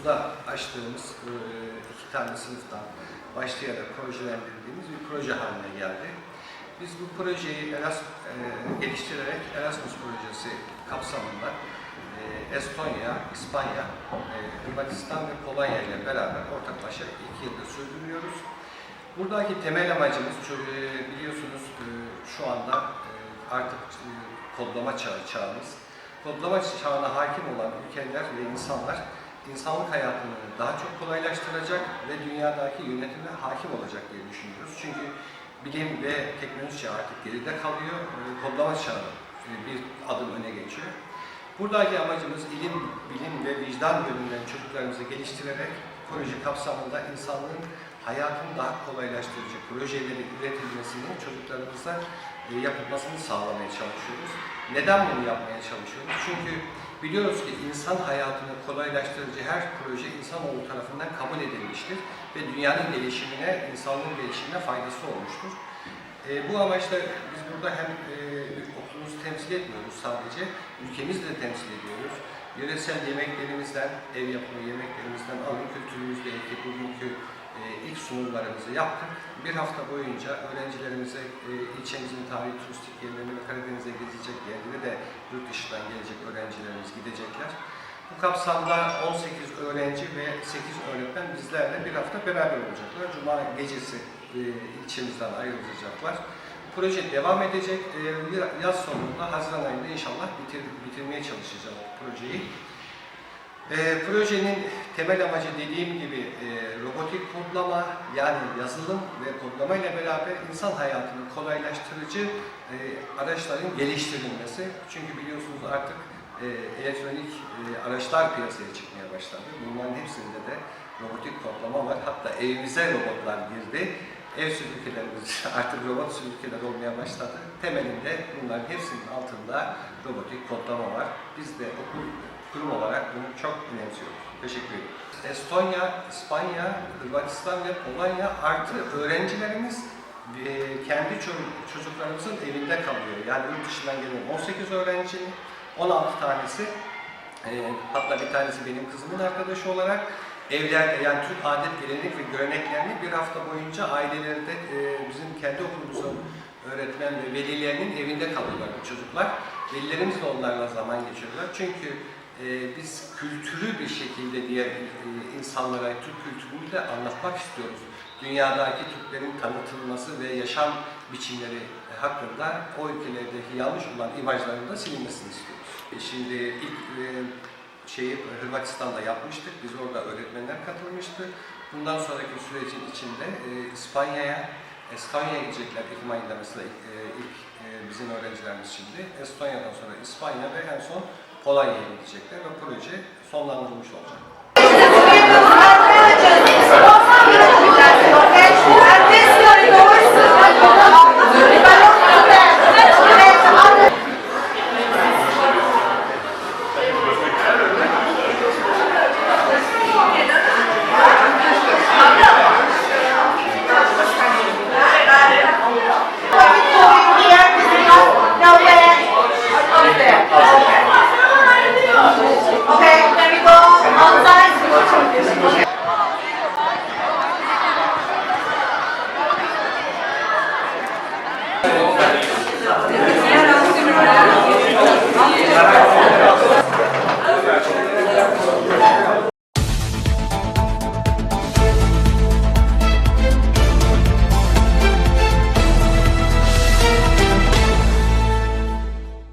2009'da açtığımız e, iki tane sınıftan başlayarak projelendirdiğimiz bir proje haline geldi. Biz bu projeyi Eras, e, geliştirerek Erasmus projesi kapsamında e, Estonya, İspanya, e, Hırvatistan ve Polonya ile beraber ortaklaşa iki yılda sürdürüyoruz. Buradaki temel amacımız e, biliyorsunuz şu anda artık kodlama çağı çağımız. Kodlama çağına hakim olan ülkeler ve insanlar insanlık hayatını daha çok kolaylaştıracak ve dünyadaki yönetime hakim olacak diye düşünüyoruz. Çünkü bilim ve teknoloji çağı artık geride kalıyor. E, Kodlama çağı e, bir adım öne geçiyor. Buradaki amacımız ilim, bilim ve vicdan bölümünden çocuklarımızı geliştirerek proje kapsamında insanlığın hayatını daha kolaylaştırıcı projelerin üretilmesini çocuklarımıza e, yapılmasını sağlamaya çalışıyoruz. Neden bunu yapmaya çalışıyoruz? Çünkü biliyoruz ki insan hayatını kolaylaştırıcı her proje insanoğlu tarafından kabul edilmiştir ve dünyanın gelişimine, insanlığın gelişimine faydası olmuştur. E, bu amaçla biz burada hem e, okulumuzu temsil etmiyoruz sadece, ülkemizi de temsil ediyoruz. Yöresel yemeklerimizden, ev yapımı yemeklerimizden, alın kültürümüzle ilgili bugünkü ilk sunumlarımızı yaptık. Bir hafta boyunca öğrencilerimize e, ilçemizin tarihi turistik yerlerini ve Karadeniz'e gidecek yerlere de yurt dışından gelecek öğrencilerimiz gidecekler. Bu kapsamda 18 öğrenci ve 8 öğretmen bizlerle bir hafta beraber olacaklar. Cuma gecesi e, ilçemizden ayrılacaklar. Proje devam edecek. E, yaz sonunda, Haziran ayında inşallah bitir, bitirmeye çalışacağız projeyi. E, projenin temel amacı dediğim gibi e, robotik kodlama yani yazılım ve kodlama ile beraber insan hayatını kolaylaştırıcı e, araçların geliştirilmesi. Çünkü biliyorsunuz artık e, elektronik e, araçlar piyasaya çıkmaya başladı. Bunların hepsinde de robotik kodlama var. Hatta evimize robotlar girdi. Ev süpürgelerimiz artık robot süpürgeler olmaya başladı. Temelinde bunların hepsinin altında robotik kodlama var. Biz de okul bunu çok önemsiyoruz. Teşekkür ederim. Estonya, İspanya, Hırvatistan ve Polonya artı öğrencilerimiz e, kendi ço- çocuklarımızın evinde kalıyor. Yani yurt dışından gelen 18 öğrencinin 16 tanesi e, hatta bir tanesi benim kızımın arkadaşı olarak evlerde yani Türk adet gelenek ve göreneklerini bir hafta boyunca aileleri de e, bizim kendi okulumuzun öğretmen ve velilerinin evinde kalıyorlar bu çocuklar. Velilerimiz de onlarla zaman geçiriyorlar. Çünkü e, biz kültürü bir şekilde diğer e, insanlara Türk kültürünü de anlatmak istiyoruz. Dünyadaki Türklerin tanıtılması ve yaşam biçimleri hakkında o ülkelerdeki yanlış olan imajların da silinmesini istiyoruz. E, Şimdi ilk e, şeyi Hırvatistan'da yapmıştık. Biz orada öğretmenler katılmıştı. Bundan sonraki sürecin içinde İspanya'ya, Estonya'ya gidecekler Ekim ayında mesela ilk, bizim öğrencilerimiz şimdi. Estonya'dan sonra İspanya ve en son Polonya'ya gidecekler ve proje sonlandırılmış olacak.